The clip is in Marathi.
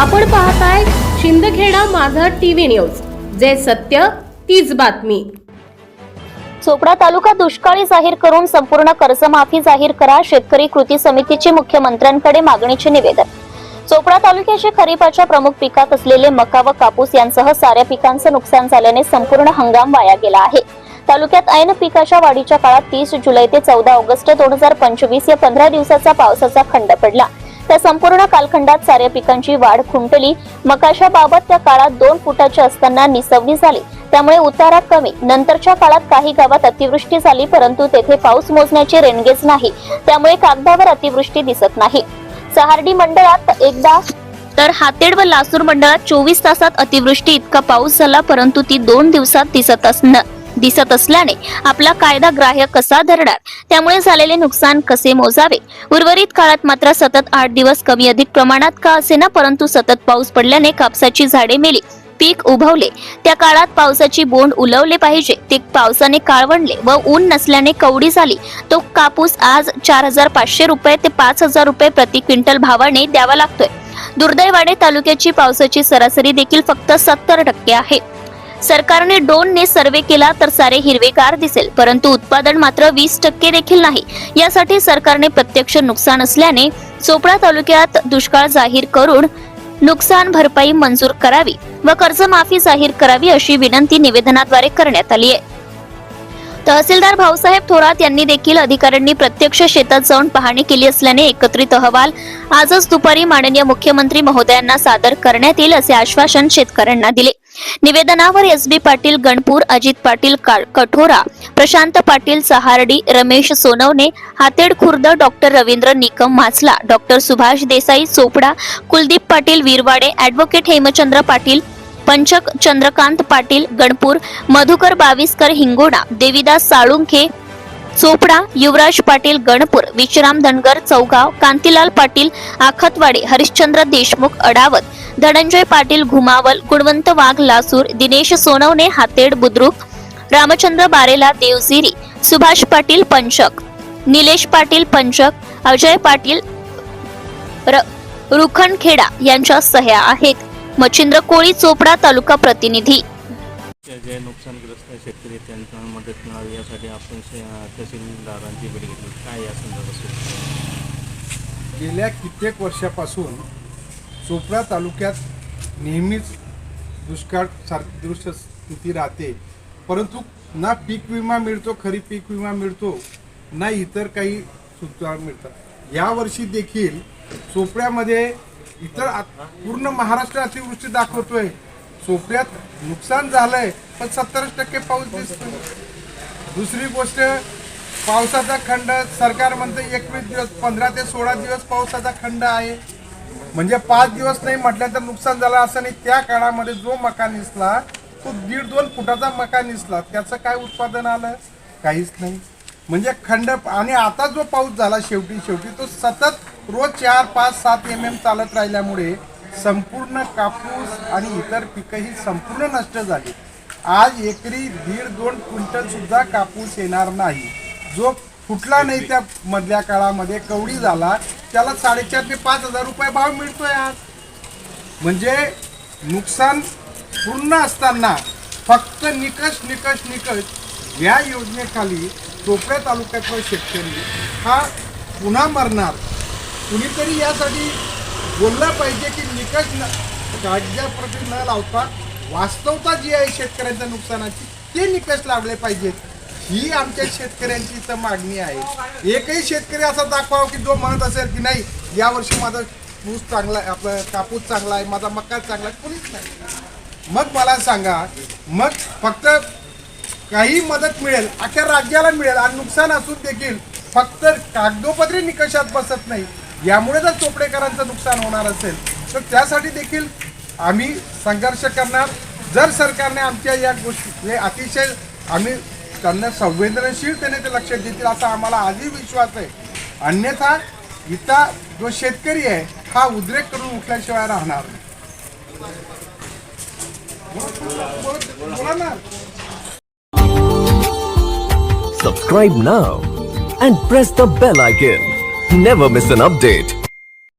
आपण पाहताय शिंदखेडा माझा टीव्ही न्यूज. जे सत्य तीच बातमी. चोपडा तालुका दुष्काळी जाहीर करून संपूर्ण कर्जमाफी जाहीर करा शेतकरी कृती समितीची मुख्यमंत्र्यांकडे मागणीचे निवेदन. चोपडा तालुक्याच्या खरीपाच्या प्रमुख पिकात असलेले मका व कापूस यांसह साऱ्या पिकांचं नुकसान झाल्याने संपूर्ण हंगाम वाया गेला आहे. तालुक्यात ऐन पिकाच्या वाढीच्या काळात तीस जुलै ते चौदा ऑगस्ट दोन हजार पंचवीस या पंधरा दिवसाचा पावसाचा खंड पडला. त्या संपूर्ण कालखंडात साऱ्या पिकांची वाढ खुंटली. मकाशा बाबत त्या काळात दोन फुटाच्या असताना निसवली झाली. त्यामुळे उतारा कमी. नंतरच्या काळात काही गावात अतिवृष्टी झाली परंतु तेथे पाऊस मोजण्याचे रेणगेच नाही. त्यामुळे कागदावर अतिवृष्टी दिसत नाही. सहार्डी मंडळात एकदा तर हातेड व लासूर मंडळात चोवीस तासात अतिवृष्टी इतका पाऊस झाला परंतु ती दोन दिवसात दिसत असणं दिसत असल्याने आपला कायदा ग्राह्य कसा धरणार? त्यामुळे झालेले नुकसान कसे मोजावे? उर्वरित काळात मात्र सतत आठ दिवस कमी अधिक प्रमाणात का असेना परंतु सतत पाऊस पडल्याने कापसाची झाडे मेली पीक उभवले. त्या काळात पावसाची बोंड उलवले पाहिजे. ते पावसाने काळवणले व ऊन नसल्याने कवडी झाली. तो कापूस आज चार हजार पाचशे रुपये ते पाच हजार रुपये प्रति क्विंटल भावाने द्यावा लागतोय. दुर्दैवाने तालुक्याची पावसाची सरासरी देखील फक्त सत्तर टक्के आहे. सरकारने ड्रोनने सर्वे केला तर सारे हिरवेगार दिसेल परंतु उत्पादन मात्र वीस टक्के देखील नाही. यासाठी सरकारने प्रत्यक्ष नुकसान असल्याने चोपडा तालुक्यात दुष्काळ जाहीर करून नुकसान भरपाई मंजूर करावी व कर्जमाफी जाहीर करावी अशी विनंती निवेदनाद्वारे करण्यात आली आहे. तहसीलदार भाऊसाहेब थोरात यांनी देखील अधिकाऱ्यांनी प्रत्यक्ष शेतात जाऊन पाहणी केली असल्याने एकत्रित अहवाल आजच दुपारी माननीय मुख्यमंत्री महोदयांना सादर करण्यात येईल असे आश्वासन शेतकऱ्यांना दिले. निवेदनावर S B Patil Ganpur Ajit Patil Kathora Prashant Patil Sahardi Ramesh Sonawane Hated Khurd doctor Ravindra Nikam Machala doctor Subhash Desai Chopda Kuldeep Patil Virwade advocate Hemchandra Patil Panchak Chandrakant Patil गणपूर Madhukar Baviskar हिंगोडा Devidas Salunkhe Chopra युवराज पाटील गणपूर विश्राम धनगर चौगाव कांतीलाल पाटील आखतवाडे हरिश्चंद्र देशमुख अडावत धनंजय पाटील घुमावल गुणवंत वाघ लासूर दिनेश सोनवणे हातेड बुद्रुक रामचंद्र बारेला देवझिरी सुभाष पाटील पंचक निलेश पाटील पंचक अजय पाटील रुखणखेडा यांच्या सह्या आहेत. मच्छिंद्र कोळी चोपडा तालुका प्रतिनिधी. जे नुकसानग्रस्त शेतकरी त्यांना मदत मिळावी यासाठी आपण तहसीलदारांची भेट घेतली. काय या संदर्भात? गेल्या कित्येक वर्षापासून चोपडा तालुक्यात नेहमीच दुष्काळ सदृश स्थिती राहते. परंतु ना पीक विमा मिळतो खरी पीक विमा मिळतो ना इतर काही सुद्धा मिळतात. यावर्षी देखील चोपड्यामध्ये इतर पूर्ण महाराष्ट्र अतिवृष्टी दाखवतोय. चोपड्यात नुकसान झालंय पण सत्तरच टक्के पाऊस दिसतो दुसरी गोष्ट पावसाचा खंड सरकार म्हणतं एकवीस दिवस पंधरा ते सोळा दिवस पावसाचा खंड आहे. म्हणजे पाच दिवस नाही म्हटल्यानंतर नुकसान झालं असं नाही. त्या काळामध्ये जो मका निसला तो दीड दोन फुटाचा मका निसला. त्याचं काय उत्पादन आलं? काहीच नाही. म्हणजे खंड आणि आता जो पाऊस झाला शेवटी शेवटी तो सतत रोज चार पाच सात एम एम चालत राहिल्यामुळे संपूर्ण कापूस आणि इतर पिकंही संपूर्ण नष्ट झाली. आज एकरी दीड दोन क्विंटल सुद्धा कापूस येणार नाही. जो फुटला नाही त्या मधल्या काळामध्ये कवडी झाला त्याला साडेचार ते पाच हजार रुपये भाव मिळतोय आज. म्हणजे नुकसान पूर्ण असताना फक्त निकष निकष निकष या योजनेखाली चोपड्या तालुक्यातला शेतकरी हा पुन्हा मरणार. कुणीतरी यासाठी बोललं पाहिजे की निकष न कागदाप्रती न लावता वास्तवता जी आहे शेतकऱ्यांच्या नुकसानाची ते निकष लावले पाहिजेत. ही आमच्या शेतकऱ्यांची इथं मागणी आहे. एकही शेतकरी असा दाखवावा की जो म्हणत असेल की नाही यावर्षी माझा ऊस चांगला आहे आपला कापूस चांगला आहे माझा मका चांगला आहे कोणीच नाही. मग मला सांगा मग फक्त काही मदत मिळेल अख्या राज्याला मिळेल आणि नुकसान असून देखील फक्त कागदोपत्री निकषात बसत नाही. यामुळे जर चोपडेकरांचं नुकसान होणार असेल तर त्यासाठी देखील आम्ही संघर्ष करणार. जर सरकारने आमच्या या गोष्टी हे अतिशय आम्ही त्यांना संवेदनशीलतेने ते लक्ष देतील असा आम्हाला आजही विश्वास आहे. अन्यथा इथं जो शेतकरी आहे हा उद्रेक करून उठल्याशिवाय राहणार नाही. Now and press the bell icon never miss an update